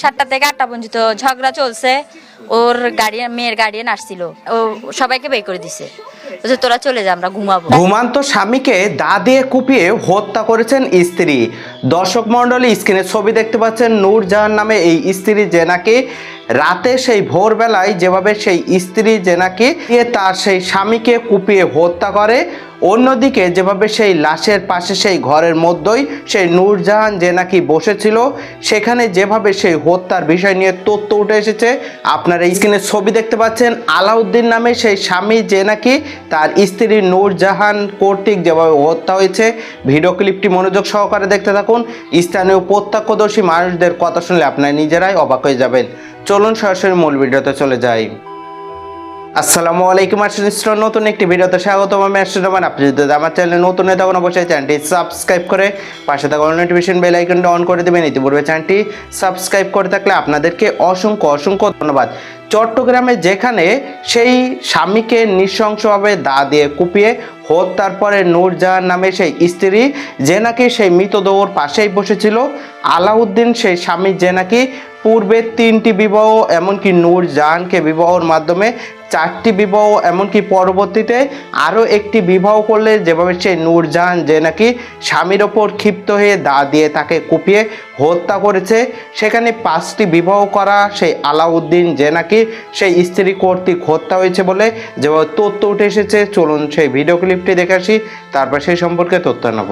সাতটা থেকে আটটা পর্যন্ত ঝগড়া চলছে। ওর গার্ডিয়ান মেয়ের গার্ডিয়ান আসছিল ও সবাইকে বের করে দিছে। বলছে, তোরা চলে যা, আমরা ঘুমাবো। ঘুমান্ত স্বামীকে দা দিয়ে কুপিয়ে হত্যা করেছেন স্ত্রী। দর্শক মণ্ডলী, স্ক্রিনে ছবি দেখতে পাচ্ছেন নূরজাহান নামে এই স্ত্রী যে নাকি রাতে সেই ভোরবেলায় যেভাবে সেই স্ত্রী যে নাকি তার সেই স্বামীকে কুপিয়ে হত্যা করে, অন্যদিকে যেভাবে সেই লাশের পাশে সেই ঘরের মধ্যেই সেই নূরজাহান যে নাকি বসেছিল, সেখানে যেভাবে সেই হত্যার বিষয় নিয়ে তথ্য উঠে এসেছে, আপনারা স্ক্রিনে ছবি দেখতে পাচ্ছেন, আলাউদ্দিন নামে সেই স্বামী যে নাকি তার স্ত্রী নূরজাহান কর্তৃক যেভাবে হত্যা হয়েছে, ভিডিও ক্লিপটি মনোযোগ সহকারে দেখতে থাকুন। স্থানীয় প্রত্যক্ষদর্শী মানুষদের কথা শুনলে আপনারা নিজেরাই অবাক হয়ে যাবেন। চলুন সরাসরি মূল ভিডিওতে চলে যাই। আসসালামু আলাইকুম আসলে নতুন একটি ভিডিওতে স্বাগতম। আমি আসলে আপনি যদি আমার চ্যানেলে নতুন হয়ে তখন অবশ্যই চ্যানেলটি সাবস্ক্রাইব করে পাশে থাকা নোটিফিকেশন বেল আইকনটা অন করে দেবেন। ইতিপূর্বে চ্যানেলটি সাবস্ক্রাইব করে থাকলে আপনাদেরকে অসংখ্য অসংখ্য ধন্যবাদ। চট্টগ্রামে যেখানে সেই স্বামীকে নৃশংসভাবে দা দিয়ে কুপিয়ে হত্যার পরে নূরজাহান নামে সেই স্ত্রী, যে নাকি সেই মৃতদেহর পাশেই বসেছিল, আলাউদ্দিন সেই স্বামী, যে নাকি পূর্বে তিনটি বিবাহ, এমনকি নূরজাহানকে বিবাহর মাধ্যমে চারটি বিবাহ এমনকি পরবর্তীতে আরও একটি বিবাহ করলে যেভাবে সেই নূরজাহান যে নাকি স্বামীর ওপর ক্ষিপ্ত হয়ে দা দিয়ে তাকে কুপিয়ে হত্যা করেছে, সেখানে পাঁচটি বিবাহ করা সেই আলাউদ্দিন যে নাকি সেই স্ত্রী কর্তৃক হত্যা হয়েছে বলে যেভাবে তথ্য উঠে এসেছে। চলুন সেই ভিডিও ক্লিপটি দেখে আসি, তারপর সেই সম্পর্কে তথ্য নেব।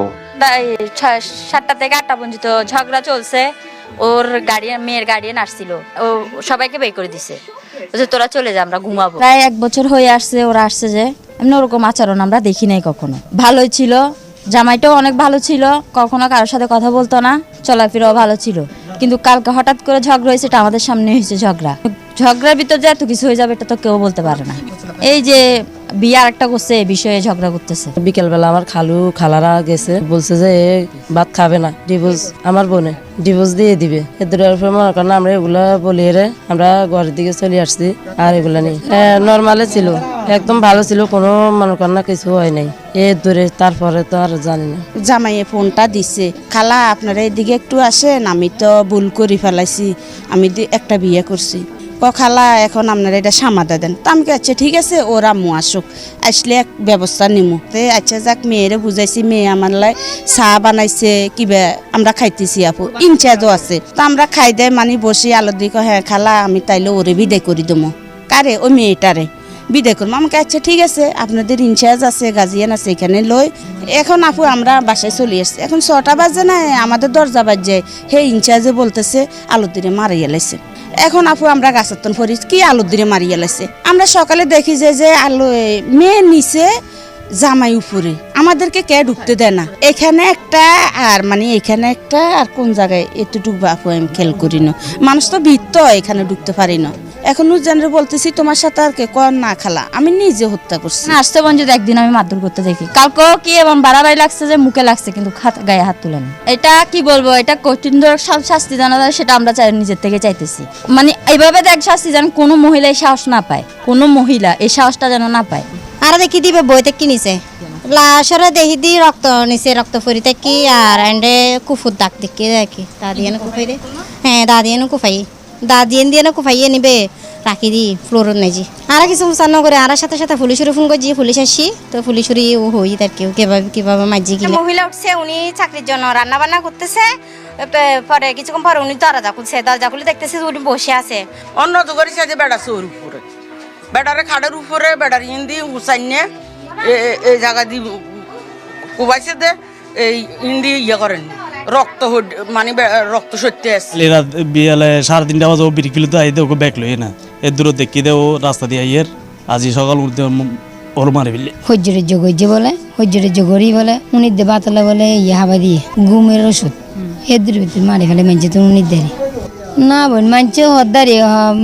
সাতটা থেকে আটটা পর্যন্ত ঝগড়া চলছে। ওর গার্ডিয়ান মেয়ের গার্ডিয়ান আসছিল। ও সবাইকে বের করে দিছে। বলছে তোরা চলে যা, আমরা ঘুমাবো। প্রায় এক বছর হয়ে আসছে, ওরা আসছে যে, এমনি ওরকম আচরণ আমরা দেখি নাই কখনো। ভালোই ছিল, জামাইটাও অনেক ভালো ছিল, কখনো কারোর সাথে কথা বলতো না, চলাফেরাও ভালো ছিল। কিন্তু কালকে হঠাৎ করে ঝগড়া হয়েছে, এটা আমাদের সামনে হয়েছে ঝগড়া। ঝগড়ার ভিতর যে এত কিছু হয়ে যাবে, এটা তো কেউ বলতে পারে না। এই যে বিয়ে আর একটা করছে এই বিষয়ে ঝগড়া করতেছে। বিকেলবেলা আমার খালু খালারা গেছে বলছে যে এ ভাত খাবে না ডিভোর্স আমার বোনে ডিভোর্স দিয়ে দিবে। এদের উপরে মনে করেন আমরা এগুলা বলি রে আমরা ঘরের দিকে চলে আসছি আর এগুলা নেই। নর্মালে ছিল একদম ভালো ছিল কোনো মনে করেন না কিছু হয় নাই। এ দূরে তারপরে তো আর জানি না। জামাইয়ে ফোনটা দিছে খালা আপনারা এদিকে একটু আসেন আমি তো ভুল করে ফেলাইছি আমি একটা বিয়ে করছি। ক খালা, এখন আপনারা এটা সামাদা দেন। তো আমি আচ্ছা ঠিক আছে, ওর আম্মু আসুক, আসলে এক ব্যবস্থা নিমু। তে আচ্ছা যাক, মেয়েরে বুঝাইছি, মেয়ে আমার লাই চা বানাইছে, কিবা আমরা খাইতেছি আপু, ইনচার্জও আছে। তো আমরা খাই দেয় মানে বসি, আলো দিকে হ্যাঁ খালা, আমি তাইলে ওরে বিদায় করি দেবো কারে? ওই মেয়েটারে। বিদায় করব আমাকে আচ্ছা ঠিক আছে, আপনাদের ইনচার্জ আছে, গার্জিয়ান আছে, এখানে লই। এখন আপু আমরা বাসায় চলে আসছি। এখন ছটা বাজে না, আমাদের দরজা বাজ বাজে হে ইনচার্জে বলতেছে, আলু দিনে মারিয়ে লাইছে। এখন আপু আমরা গাছের তন ফরিস কি আলু দিনে মারিয়ে লাইছে? আমরা সকালে দেখি যে যে আলু মেয়ে নিচে জামাই উপরে। আমাদেরকে কে ঢুকতে দেয় না? এখানে একটা আর মানে এখানে একটা, আর কোন জায়গায় এতটুকু আপু আমি খেয়াল করি না। মানুষ তো ভিত্ত এখানে ঢুকতে পারি না। এখন নুজানরে বলতেছি তোমার সাথে আর কে কর না খালা আমি নিজে হত্যা করছি। না, আসতে পর্যন্ত একদিন আমি মারধর করতে দেখি। কালকেও কি এমন বাড়াবাড়ি লাগছে যে মুখে লাগছে কিন্তু হাত- গায়ে হাত তুলে না। এটা কি বলব এটা কঠিন সব শাস্তি জানা যায় সেটা আমরা চাই নিজের থেকে চাইতেছি। মানে এইভাবে দেখ শাস্তি যেন কোনো মহিলা এই সাহস না পায়। কোনো মহিলা এই সাহসটা যেন না পায়। আর দেখি দিবে বইতে কি নিছে? লাশরে দেখি দি রক্ত নিছে রক্ত ফুরি কি আর এন্ডে কুফুর দাগ দেখি দেখি দাদিয়ে না কুফাই দে হ্যাঁ দাদিয়ে না কুফাই। দাদিয়ে দিয়ে না কুফাইয়ে নিবে রাখি দি ফ্লোর নেজি আর কিছু মুসান্ন করে আর সাথে সাথে পুলিশের ফোন করছি পুলিশ আসি তো পুলিশেরই হই তার কেউ কীভাবে কীভাবে মাঝি কিনা মহিলা উঠছে উনি চাকরির জন্য রান্না বান্না করতেছে পরে কিছুক্ষণ পরে উনি দরজা খুলছে দরজা খুলে দেখতেছে উনি বসে আছে। অন্য তো জোগাড়ি সাজে বেড়া চোর উপরে। বেড়ারে খাড়ের উপরে বেড়ার ইন্দি হুসাইনে এই জায়গা দি কুবাইছে দে এই ইন্দি ইয়ে করেন। রক্ত মানে রক্ত সত্যি আসছে রাত বিয়ালে সাড়ে তিনটা বাজে ও বিরিকিলো তো আইতে ওকে ব্যাক লই না। এর দূর দেখি দে ও রাস্তা দিয়ে আইয়ের। আজি সকাল উঠতে ওর মারে ফেললে। সহ্যের যোগ হয়েছে বলে সহ্যের যোগরই বলে উনি দে বাতলে বলে ইয়ে হাবা দিয়ে ঘুমের ওষুধ। এদের ভিতরে মারি ফেলে মানছে তো উনি দেরি। না বোন মানছে হদ্দারি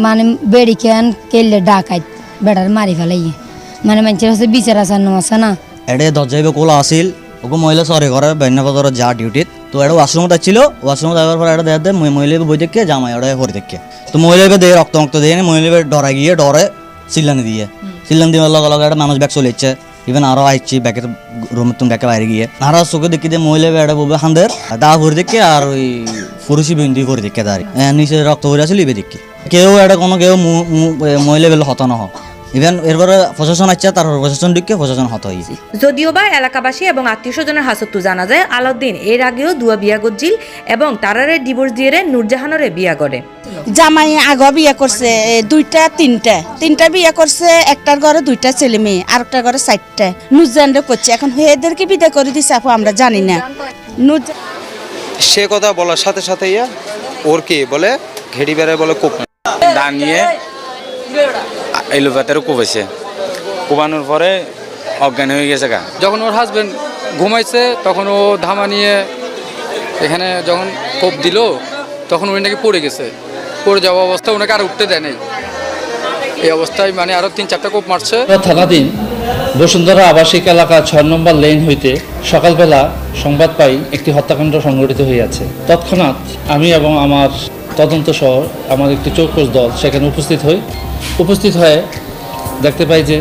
মানে বেড়ি খেয়ান কেলে ডাকাই বেড়ার মারি ফেলে ইয়ে। মানে মানছে হচ্ছে বিচার আসার আছে না। এডে দরজাইবে কোলা আসিল ওকে মহিলা সরে করে বেন্য বাজার যা ডিউটিত তো এটা ওয়াশরুমত আসছিল ওয়াশরুমত যাওয়ার পর এটা দেখতে মহিলা বই দেখে জামাই ওটা করে দেখে। তো মহিলাকে দিয়ে রক্ত রক্ত দিয়ে মহিলা ডরা গিয়ে ডরে চিল্লানি দিয়ে। চিল্লানি দিয়ে লগে লগে একটা মানুষ ব্যাগ চলে যাচ্ছে ইভেন আরও আইছি ব্যাকের রুমের তুমি ব্যাকে বাইরে গিয়ে। আর চোখে দেখি যে মহিলা বেড়া বলবে হান্দের দা ভরে দেখে আর ওই ফুরুষি বিন্দি করে দেখে দাঁড়ি নিচে রক্ত ভরে আসলে ইবে দেখি। কেউ এটা কোনো কেউ মহিলা বেলে হত না হোক। ইভেন এরপরে প্রশাসন আসছে তারপর প্রশাসন দিকে প্রশাসন হত হয়েছে যদিও বা এলাকাবাসী এবং আত্মীয় স্বজনের হাসত্তু জানা যায় আলাউদ্দিন এর আগেও দুয়া বিয়া গজ্জিল এবং তারারে ডিভোর্স দিয়ে নূরজাহানরে বিয়া করে। জামাই আগ বিয়ে করছে দুইটা তিনটা। তিনটা বিয়ে করছে একটার ঘরে দুইটা ছেলে মেয়ে আরেকটার ঘরে চারটা। নুজানরে করছে। এখন এদেরকে বিদায় করে দিছে আপু আমরা জানি না। সে কথা বলার সাথে সাথে ইয়া ওর কি বলে ঘেড়ি বেড়ায় বলে কোপ দাঁড়িয়ে এলোপাতারও কোপাইছে কোপানোর পরে অজ্ঞান হয়ে গেছে গা। যখন ওর হাজবেন্ড ঘুমাইছে তখন ও ধামা নিয়ে এখানে যখন কোপ দিল তখন উনি নাকি পড়ে গেছে। পড়ে যাওয়া অবস্থা ওনাকে আর উঠতে দেয় নাই। এই অবস্থায় মানে আরও তিন চারটা কোপ মারছে। থানাধীন বসুন্ধরা আবাসিক এলাকা ছয় নম্বর লেন হইতে সকালবেলা সংবাদ পাই একটি হত্যাকাণ্ড সংঘটিত হইয়াছে। তৎক্ষণাৎ আমি এবং আমার তদন্ত সহ আমার একটি চৌকস দল সেখানে উপস্থিত হই। উপস্থিত হয়ে দেখতে পাই যে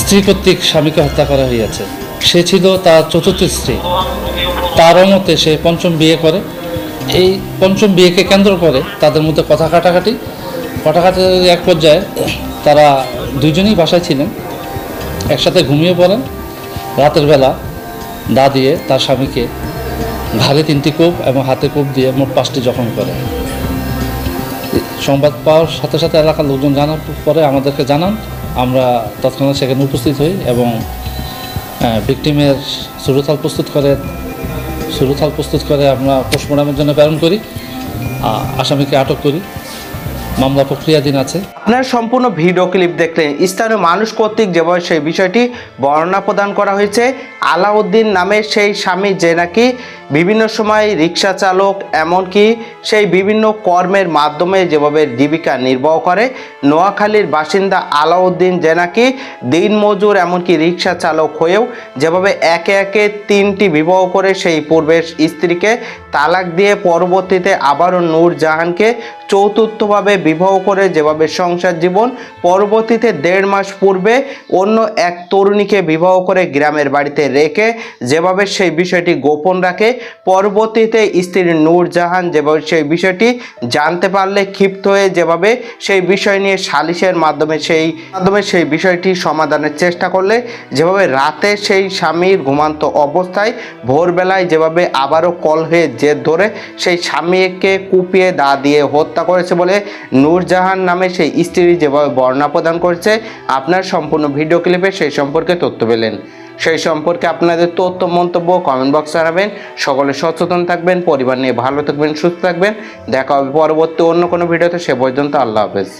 স্ত্রী কর্তৃক স্বামীকে হত্যা করা হইয়াছে। সে ছিল তার চতুর্থ স্ত্রী। তার মতে সে পঞ্চম বিয়ে করে। এই পঞ্চম বিয়েকে কেন্দ্র করে তাদের মধ্যে কথা কাটাকাটি। কথা কাটাকাটি এক পর্যায়ে তারা দুইজনেই বাসায় ছিলেন। একসাথে ঘুমিয়ে পড়েন। রাতের বেলা দা দিয়ে তার স্বামীকে ঘাড়ে তিনটি কোপ এবং হাতে কোপ দিয়ে মোট পাঁচটি জখম করে। সংবাদ পাওয়ার সাথে সাথে এলাকার লোকজন জানার পরে আমাদেরকে জানান। আমরা তৎক্ষণাৎ সেখানে উপস্থিত হই এবং ভিকটিমের সুরথাল প্রস্তুত করে, সুরথাল প্রস্তুত করে আমরা পোস্টমর্টমের জন্য প্রেরণ করি। আসামিকে আটক করি। মামলা প্রক্রিয়াধীন আছে। আপনার সম্পূর্ণ ভিডিও ক্লিপ দেখলেন স্থানীয় মানুষ কর্তৃক যেভাবে সেই বিষয়টি বর্ণনা প্রদান করা হয়েছে। আলাউদ্দিন নামের সেই স্বামী যে নাকি বিভিন্ন সময় রিক্সা চালক এমনকি সেই বিভিন্ন কর্মের মাধ্যমে যেভাবে জীবিকা নির্বাহ করে, নোয়াখালীর বাসিন্দা আলাউদ্দিন যে নাকি দিনমজুর এমনকি রিক্সা চালক হয়েও যেভাবে একে একে তিনটি বিবাহ করে সেই পূর্বের স্ত্রীকে তালাক দিয়ে পরবর্তীতে আবারও নূরজাহানকে চতুর্থভাবে বিবাহ করে যেভাবে সংসার জীবন, পরবর্তীতে দেড় মাস পূর্বে অন্য এক তরুণীকে বিবাহ করে গ্রামের বাড়িতে রেখে যেভাবে সেই বিষয়টি গোপন রাখে পরবর্তীতে স্ত্রী নূরজাহান যেভাবে সেই বিষয়টি জানতে পারলে ক্ষিপ্ত হয়ে যেভাবে সেই বিষয় নিয়ে সালিশের মাধ্যমে সেই মাধ্যমে সেই বিষয়টি সমাধানের চেষ্টা করলে, যেভাবে রাতে সেই স্বামীর ঘুমান্ত অবস্থায় ভোরবেলায় যেভাবে আবারও কল হয়ে জেদ ধরে সেই স্বামীকে কুপিয়ে দা দিয়ে হত্যা করেছে বলে নূরজাহান নামে সেই স্ত্রী যেভাবে বর্ণনা প্রদান করেছে, আপনার সম্পূর্ণ ভিডিও ক্লিপে সেই সম্পর্কে তথ্য পেলেন। সেই সম্পর্কে আপনাদের তথ্য, মন্তব্য কমেন্ট বক্সে জানাবেন। সকলে সচেতন থাকবেন, পরিবার নিয়ে ভালো থাকবেন, সুস্থ থাকবেন। দেখা হবে পরবর্তী অন্য কোনো ভিডিওতে সে পর্যন্ত আল্লাহ হাফেজ।